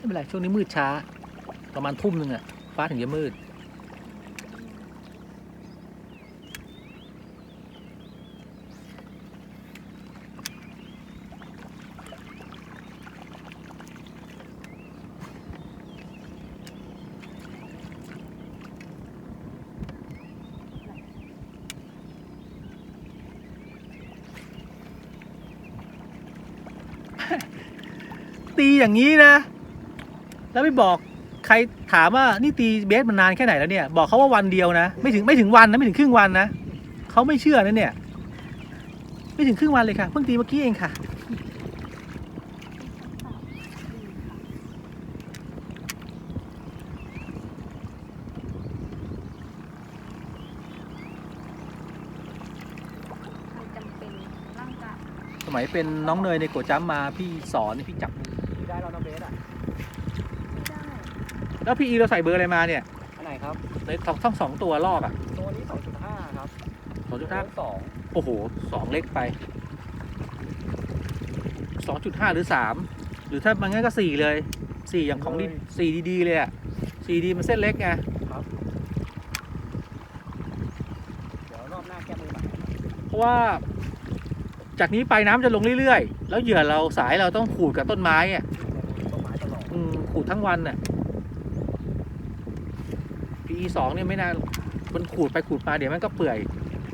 ไม่เป็นไรช่วงนี้มืดช้า ประมาณทุ่มหนึ่งอะฟ้าถึงจะมืด ตีอย่างนี้นะ แล้วไม่บอกใครถามว่านี่ตีเบสมานานแค่ไหนแล้วเนี่ย บอกเขาว่าวันเดียวนะ ไม่ถึงไม่ถึงวันนะไม่ถึงครึ่งวันนะเขาไม่เชื่อนะเนี่ย ไม่ถึงครึ่งวันเลยค่ะเพิ่งตีเมื่อกี้เองค่ะมันจำเป็นร่างกายสมัยเป็นน้องเนยในโกจัมมาพี่สอนพี่จับมือตีได้แล้วน้องเบสอะไม่ได้ แล้วพี่อีเราใส่เบอร์อะไรมาเนี่ยอันไหนครับ ในทั้งทั้งสองตัวลอกอะตัวนี้ 2.5 ครับสองจุดห้าสองโอ้โหสองเล็กไปสองจุดห้าหรือสามหรือถ้ามันงั้นก็สี่เลยสี่อย่างของดีสี่ดีๆเลยอะสี่ดีมันเส้นเล็กไงเดี๋ยวรอบหน้าแก้มือใหม่เพราะว่า จากนี้ไปน้ำจะลงเรื่อยๆ แล้วเหยื่อเราสายเราต้องขูดกับต้นไม้อะต้นไม้ตลอดอืมขูดทั้งวันน่ะ PE สองเนี่ยไม่น่ามันขูดไปขูดมาเดี๋ยวมันก็เปื่อย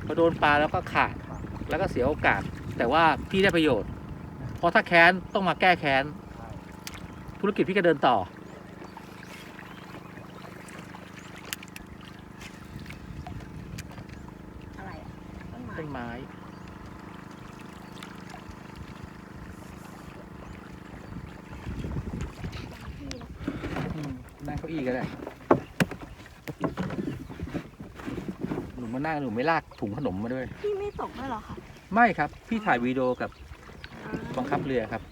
พอโดนปลาแล้วก็ขาดแล้วก็เสียโอกาส แต่ว่าพี่ได้ประโยชน์ เพราะถ้าแค้นต้องมาแก้แค้น ธุรกิจพี่ก็เดินต่อ อะไรอะต้นไม้ต้นไม้ที่นะอืมนั่งเก้าอี้ก็ได้ หนู มานั่งหนูไม่ลากถุงขนมมาด้วย พี่ไม่ตกด้วยเหรอคะไม่ครับ พี่ถ่ายวีดีโอกับอ่าบังคับเรือครับ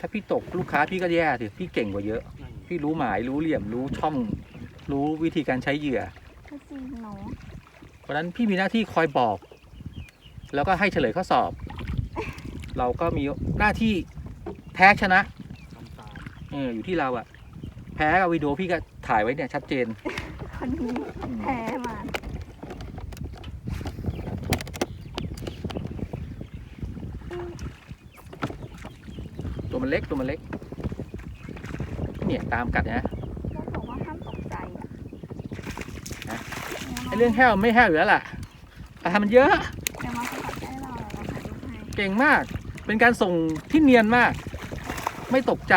ถ้าพี่ตกลูกค้าพี่ก็แย่สิพี่เก่งกว่าเยอะ พี่รู้หมายรู้เหลี่ยมรู้ช่อง รู้วิธีการใช้เหยื่อก็จริงเนาะเพราะฉะนั้นพี่มีหน้าที่คอยบอก แล้วก็ให้เฉลยข้อสอบ เราก็มีหน้าที่แพ้ชนะทำตามเอออยู่ที่เราอะแพ้กับวิดีโอพี่ก็ถ่ายไว้เนี่ยชัดเจนคนนี้แพ้มา ตัวมันเล็กตัวมันเล็ก เนี่ยตามกัดนะก็บอกว่าห้ามตกใจอะฮะไอเรื่องแห้วไม่แห้วอยู่แล้วล่ะปลามันเยอะเดี๋ยวมาสกัดให้เราเราถ่ายรูปให้เก่งมาก เป็นการส่งที่เนียนมาก ไม่ตกใจ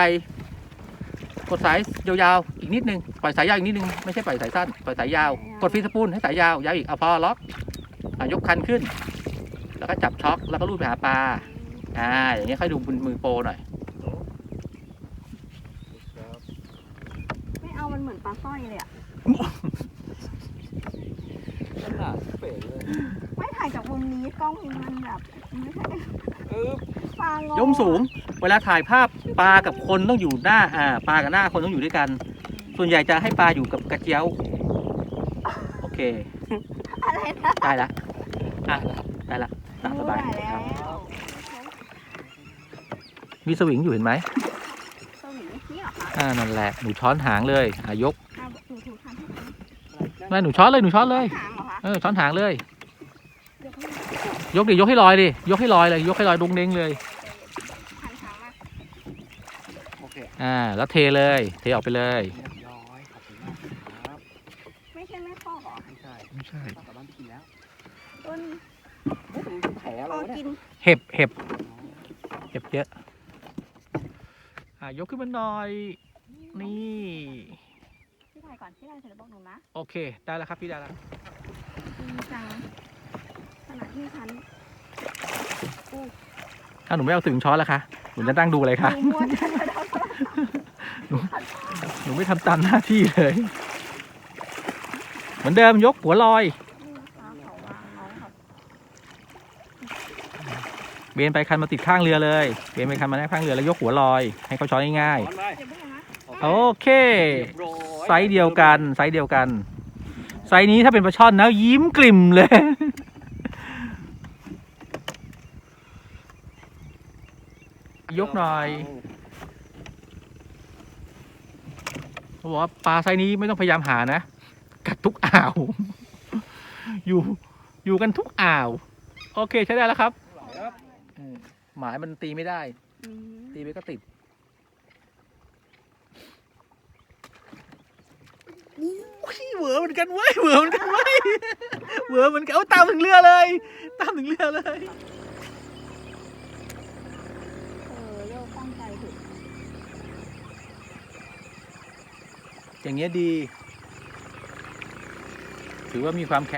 กดสายยาวๆอีกนิดนึง ปล่อยสายยาวอีกนิดนึง ไม่ใช่ปล่อยสายสั้น ปล่อยสายยาว กดฟรีสปูลให้สายยาว ยาวอีก เอาพอล็อกอะยกคันขึ้น แล้วก็จับช็อค แล้วก็ลูดไปหาปลา อ่า อย่างเงี้ยค่อยดูมือโปรหน่อย ครับ ไม่เอามันเหมือนปลา สร้อยเลยอะขนาดเป๋เลยไม่ถ่ายจากมุมนี้กล้องมันแบบไม่ใช่เออปลางงยมสูง เวลาถ่ายภาพปลากับคนต้องอยู่หน้าอ่าปลากับหน้าคนต้องอยู่ด้วยกัน ส่วนใหญ่จะให้ปลาอยู่กับกระเจียว โอเคอะไรนะได้ละอะได้ละตามสบายรู้คแล้รับวมีสวิงอยู่เห็นไหมสวิงนี่เหร อคะอ่านั่นแหละหนูช้อนหางเลยอะยกอ่าหนูถูกทานให้ไหมไม่หนูช้อนเลยหนูช้อนเลยหางเหรอคะเออช้อนหางเลย เดี๋ยวเขายกดิยกให้ลอยดิยกให้ลอยเลย ยกให้ลอยดุงเด้งเลยหันหางมาโอเคอ่า แล้วเทเลย เทออกไปเลย เรียบร้อยขอบคุณมากครับไม่ใช่แม่ฟอกเหรอไม่ใช่ไม่ใช่กลับบ้านไปกินแล้วต้นเฮ้ยเป็นแผลพเราอเนี่ยกินเห็บเห็บเห็บเยอะอะยกขึ้นมาหน่อย นี่ พี่ถ่ายก่อนพี่ถ่ายเสร็จแล้วบอกหนูนะโอเค ได้แล้วครับพี่ได้แล้วจริงจังขณะที่ฉันถ้าหนูไม่เอาถึงช้อนแล้วคะหนูจะนั่งดูอะไรคะ ดูม้วนกันมาแล้วหนูไม่ทำตามหน้าที่เลย เหมือนเดิมยกหัวลอยนี่นะคะเขาวางน้องเขาเบนไปคันมาติดข้างเรือเลย เบนไปคันมาข้างเรือแล้วยกหัวลอย ให้เขาช้อนง่าย ถอนไปเดี๋ยวพูดนะๆ โอเค ไซส์เดียวกันไซส์เดียวกัน ไซส์นี้ถ้าเป็นปลาช่อนนะยิ้มกลิ่มเลย ยกหน่อยเขาบอกว่าปลาไซส์นี้ไม่ต้องพยายามหานะ กัดทุกอ่าว อยู่อยู่กันทุกอ่าว โอเคใช้ได้แล้วครับ หมายมันตีไม่ได้ ตีไปก็ติด อุ้ยเหวอเหมือนกันเว้ยเหวอเหมือนกันเว้ยเหวอเหมือนกันเอาตามถึงเรือเลย ตามถึงเรือเลยเออโยกตั้งใจถูกอย่างเงี้ยดี ถือว่ามีความแข็ง